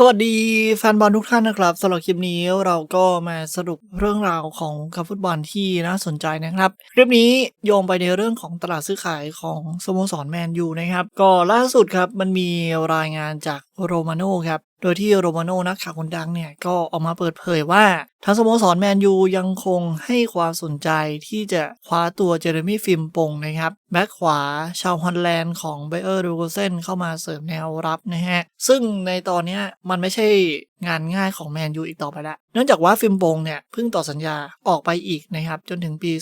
สวัสดีแฟนบอลทุกท่านนะครับสำหรับคลิปนี้เราก็มาสรุปเรื่องราวของกับฟุตบอลที่น่าสนใจนะครับคลิปนี้โยงไปในเรื่องของตลาดซื้อขายของสโมสรแมนยูนะครับ ก็ล่าสุดครับมันมีรายงานจาก โรมาโน่ครับ โดยที่โรมาโน่นักข่าวคนดังเนี่ยก็ออกมาเปิดเผยว่าทางสโมสรแมนยูยังคงให้ความสนใจที่จะคว้าตัวเจเรมี่ฟิมปงนะครับแบ็คขวาชาวฮอลแลนด์ของไบเออร์ดูโกเซนเข้ามาเสริมแนวรับนะฮะ ซึ่งในตอนนี้มันไม่ใช่ งานง่ายของแมนยูอีกต่อไปละเนื่องจากว่าฟิมปงเนี่ยเพิ่งต่อสัญญาออกไปอีกนะครับจนถึงปี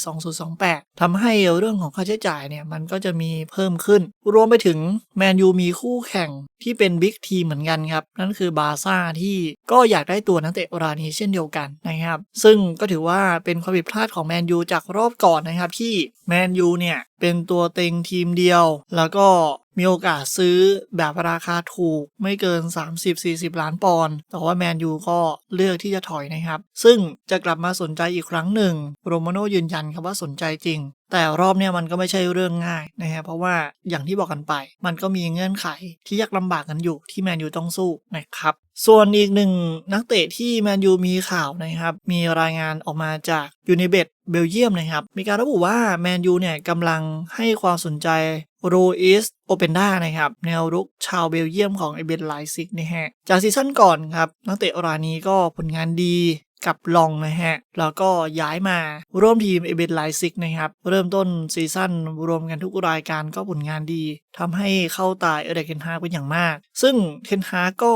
2028ทำให้เรื่องของค่าใช้จ่ายเนี่ยมันก็จะมีเพิ่มขึ้น รวมไปถึงแมนยูมีคู่แข่งที่เป็นบิ๊กทีมเหมือนกันครับ นั่นคือบาซ่าที่ก็อยากได้ตัวนักเตะรายนี้เช่นเดียวกันนะครับ ซึ่งก็ถือว่าเป็นความผิดพลาดของแมนยูจากรอบก่อนนะครับที่แมนยูเนี่ยเป็นตัวเต็งทีมเดียว แล้วก็ มีโอกาสซื้อแบบราคาถูกไม่เกิน 30-40 ล้านปอนด์แต่ว่าแมนยูก็เลือกที่จะถอยนะครับ ซึ่งจะกลับมาสนใจอีกครั้งหนึ่ง โรมาโนยืนยันครับว่าสนใจจริง แต่รอบเนี้ยมันก็ไม่ใช่เรื่องง่ายนะฮะเพราะว่าอย่างที่บอกกันไป มันก็มีเงื่อนไขที่ยากลำบากกันอยู่ที่แมนยูต้องสู้นะครับส่วนอีกหนึ่งนักเตะที่แมนยูมีข่าวนะครับ มีรายงานออกมาจากยูนิเบตเบลเยียมนะครับ มีการระบุว่าแมนยูเนี่ยกำลังให้ความสนใจ รอิสโอเปนดานะครับ แนวรุกชาวเบลเยียมของไอเบนไลซิกนะฮะ จากซีซั่นก่อนครับ นักเตะรายนี้ก็ผลงานดี กับลองนะฮะ แล้วก็ย้ายมาร่วมทีมเอเบนไลซิกนะครับ เริ่มต้นซีซั่นรวมกันทุกรายการก็ผลงานดีทำให้เข้าตายเอเดเคนฮาเป็นอย่างมาก ซึ่งเคนฮาก็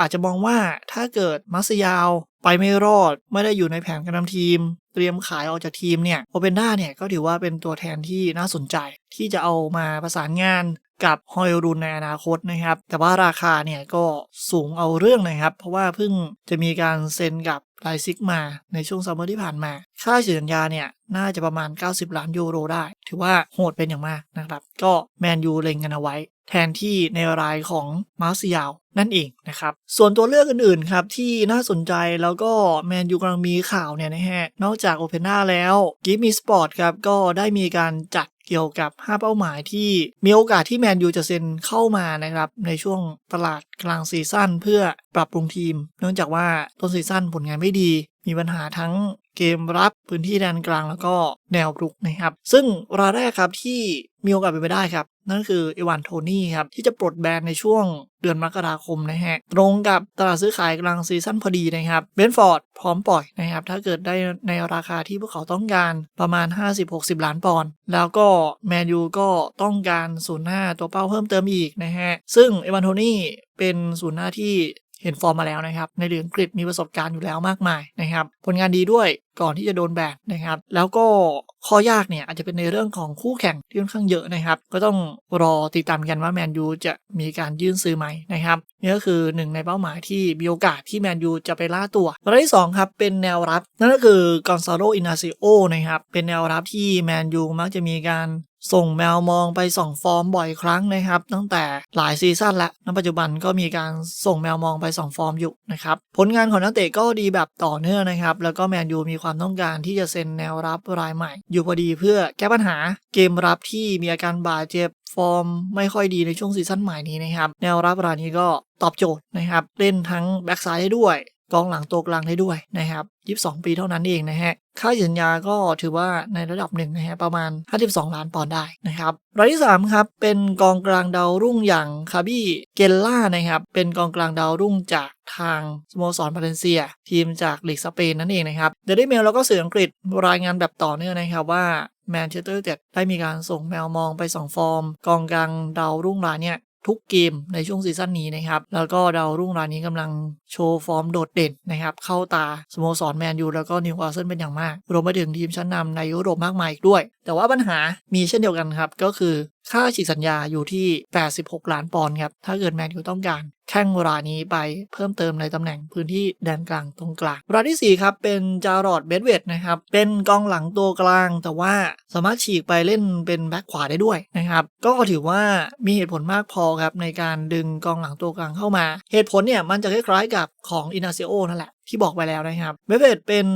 อาจจะมองว่าถ้าเกิดมัสยาวไปไม่รอดไม่ได้อยู่ในแผนการนำทีม เตรียมขายออกจากทีมเนี่ยโอเปนด้าเนี่ยก็ถือว่าเป็นตัวแทนที่น่าสนใจ ที่จะเอามาประสานงานกับฮอยรุนในอนาคตนะครับ แต่ว่าราคาเนี่ยก็สูงเอาเรื่องนะครับ เพราะว่าเพิ่งจะมีการเซ็นกับ ไลซิกมาในช่วงซัมเมอร์ที่ผ่านมา ค่าเสียสัญญาเนี่ย น่าจะประมาณ 90 ล้านยูโรได้ ถือว่าโหดเป็นอย่างมากนะครับ ก็แมนยูเล็งกันเอาไว้ แทนที่ในรายของมาร์ซิยาวนั่นเองนะครับ ส่วนตัวเลือกอื่นๆครับที่น่าสนใจแล้วก็แมนยูกำลังมีข่าวเนี่ยนะฮะ นอกจากโอเพน a าแล้วกิฟมีสปอร์ตครับก็ได้มีการจัดเกี่ยวกับ 5 เป้าหมายที่มีโอกาสที่แมนยูจะเซ็นเข้ามานะครับในช่วงตลาดกลางซีซั่นเพื่อปรับปรุงทีม เนื่องจากว่าต้นซีซั่นผลงานไม่ดี มีปัญหาทั้งเกมรับพื้นที่แดนกลางแล้วก็แนวรุกนะครับ ซึ่งรายแรกครับที่มีโอกาสเป็นไปได้ครับ นั่นคือเอวานโทนี่ครับ ที่จะปลดแบนในช่วงเดือนมกราคมนะฮะ ตรงกับตลาดซื้อขายกลางซีซั่นพอดีนะครับเบนฟอร์ดพร้อมปล่อยนะครับ ถ้าเกิดได้ในราคาที่พวกเขาต้องการประมาณ 50-60 ล้านปอนด์แล้วก็แมนยูก็ต้องการศูนย์หน้าตัวเป้าเพิ่มเติมอีกนะฮะซึ่งเอวานโทนี่เป็นศูนย์หน้าที่เห็นฟอร์มมาแล้วนะครับ ในเดือนอังกฤษมีประสบการณ์อยู่แล้วมากมายนะครับ ผลงานดีด้วยก่อนที่จะโดนแบนนะครับ แล้วก็ข้อยากเนี่ยอาจจะเป็นในเรื่องของคู่แข่งที่ค่อนข้างเยอะนะครับ ก็ต้องรอติดตามกันว่าแมนยูจะมีการยื่นซื้อไหมนะครับนี่ก็คือหนึ่งในเป้าหมายที่มีโอกาสที่แมนยูจะไปล่าตัวรายที่2ครับเป็นแนวรับ นั่นก็คือกอนซาโลอินาซิโอนะครับเป็นแนวรับที่แมนยูมักจะมีการ ส่งแมวมองไปส่องฟอร์มบ่อยครั้งนะครับ ตั้งแต่หลายซีซั่นแล้วณปัจจุบันก็มีการส่งแมวมองไปส่องฟอร์มอยู่นะครับ ผลงานของนักเตะก็ดีแบบต่อเนื่องนะครับ แล้วก็แมนยูมีความต้องการที่จะเซ็นแนวรับรายใหม่ อยู่พอดีเพื่อแก้ปัญหาเกมรับที่มีอาการบาดเจ็บฟอร์มไม่ค่อยดีในช่วงซีซั่นใหม่นี้นะครับ แนวรับรายนี้ก็ตอบโจทย์นะครับ เล่นทั้งแบ็กซ้ายได้ด้วย กองหลังตัวกลางได้ด้วยนะครับ22ปีเท่านั้นเองนะฮะ ค่าสัญญาก็ถือว่าในระดับหนึ่งนะฮะประมาณ 52 ล้านปอนด์ได้นะครับรายที่ 3 ครับ เป็นกองกลางดาวรุ่งอย่างคาบี้เกลล่านะครับ เป็นกองกลางดาวรุ่งจากทางสโมสรบาเลนเซีย ทีมจากลีกสเปนนั่นเองนะครับเดลิเมลแล้วก็สื่ออังกฤษรายงานแบบต่อเนื่องนะครับว่าแมนเชสเตอร์เจ็ดได้มีการส่งแมวมองไปสองฟอร์ม กองกลางดาวรุ่งรายเนี่ย ทุกเกมในช่วงซีซั่นนี้นะครับ แล้วก็ดาวรุ่งรายนี้กำลังโชว์ฟอร์มโดดเด่นนะครับ เข้าตาสโมสรแมนยูแล้วก็นิวคาสเซิลเป็นอย่างมาก รวมไปถึงทีมชั้นนำในยุโรปมากมายอีกด้วย แต่ว่าปัญหามีเช่นเดียวกันครับ ก็คือ ค่าฉีกสัญญาอยู่ที่ 86 ล้านปอนด์ครับ ถ้าเกิดแมนยูต้องการแข้งเวลานี้ไปเพิ่มเติมในตำแหน่งพื้นที่แดนกลางตรงกลางรายที่ 4 ครับเป็นจารอดเบดเวดนะครับ เป็นกองหลังตัวกลาง แต่ว่าสามารถฉีกไปเล่นเป็นแบ็คขวาได้ด้วยนะครับ ก็ถือว่ามีเหตุผลมากพอครับในการดึงกองหลังตัวกลางเข้ามา เหตุผลเนี่ยมันจะคล้ายๆกับของอินาเซโอนั่นแหละที่บอกไปแล้วนะครับเบเบตเป็น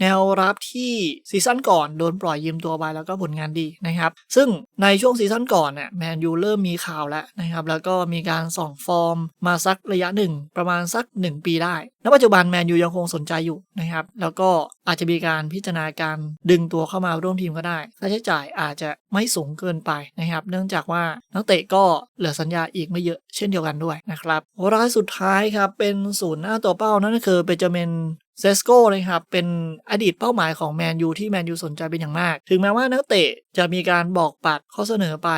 แนวรับที่ซีซั่นก่อนโดนปล่อยยืมตัวไปแล้วก็ผลงานดีนะครับ ซึ่งในช่วงซีซั่นก่อนเนี่ยแมนยูเริ่มมีข่าวแล้วนะครับ แล้วก็มีการส่องฟอร์มมาสักระยะหนึ่ง ประมาณสัก 1 ปีได้ ณ ปัจจุบันแมนยูยังคงสนใจอยู่นะครับ แล้วก็อาจจะมีการพิจารณาการดึงตัวเข้ามาร่วมทีมก็ได้ค่าใช้จ่ายอาจจะไม่สูงเกินไปนะครับ เนื่องจากว่านักเตะก็เหลือสัญญาอีกไม่เยอะเช่นเดียวกันด้วยนะครับรายสุดท้ายครับเป็นศูนย์หน้าตัวเป้านั่นก็คือเบนจามินเซสโก้นะครับ เป็นอดีตเป้าหมายของแมนยูที่แมนยูสนใจเป็นอย่างมาก ถึงแม้ว่านักเตะจะมีการบอกปัดข้อเสนอไป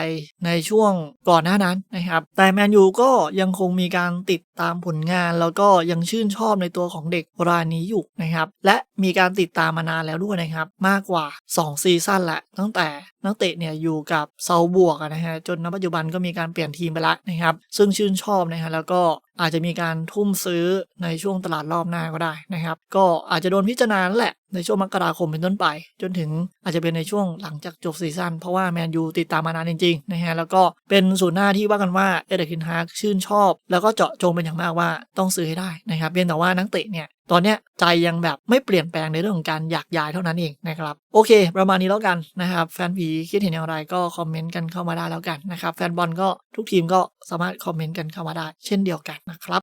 ในช่วงก่อนหน้านั้นนะครับ แต่แมนยูก็ยังคงมีการติดตามผลงาน แล้วก็ยังชื่นชอบในตัวของเด็กรายนี้อยู่นะครับ และมีการติดตามมานานแล้วด้วยนะครับ มากกว่า 2 ซีซั่นแหละ ตั้งแต่นักเตะเนี่ยอยู่กับเซาบวกนะฮะจนณปัจจุบันก็มีการเปลี่ยนทีมไปล้วนะครับ ซึ่งชื่นชอบนะฮะแล้วก็ อาจจะมีการทุ่มซื้อในช่วงตลาดรอบหน้าก็ได้นะครับ ก็อาจจะโดนพิจารณาแหละในช่วงมกราคมเป็นต้นไป จนถึงอาจจะเป็นในช่วงหลังจากจบซีซั่นเพราะว่าแมนยูติดตามมานานจริงๆนะฮะแล้วก็เป็นศูนย์หน้าที่ว่ากันว่าเอเดอร์คินฮาร์ชื่นชอบ แล้วก็เจาะจงเป็นอย่างมากว่าต้องซื้อให้ได้นะครับเพียงแต่ว่านักเตะเนี่ย ตอนเนี้ยใจยังแบบไม่เปลี่ยนแปลงในเรื่องของการอยากย้ายเท่านั้นเองนะครับ โอเค ประมาณนี้แล้วกันนะครับ แฟนผีคิดเห็นอย่างไรก็คอมเมนต์กันเข้ามาได้แล้วกันนะครับ แฟนบอลก็ทุกทีมก็สามารถคอมเมนต์กันเข้ามาได้ เช่นเดียวกันนะครับ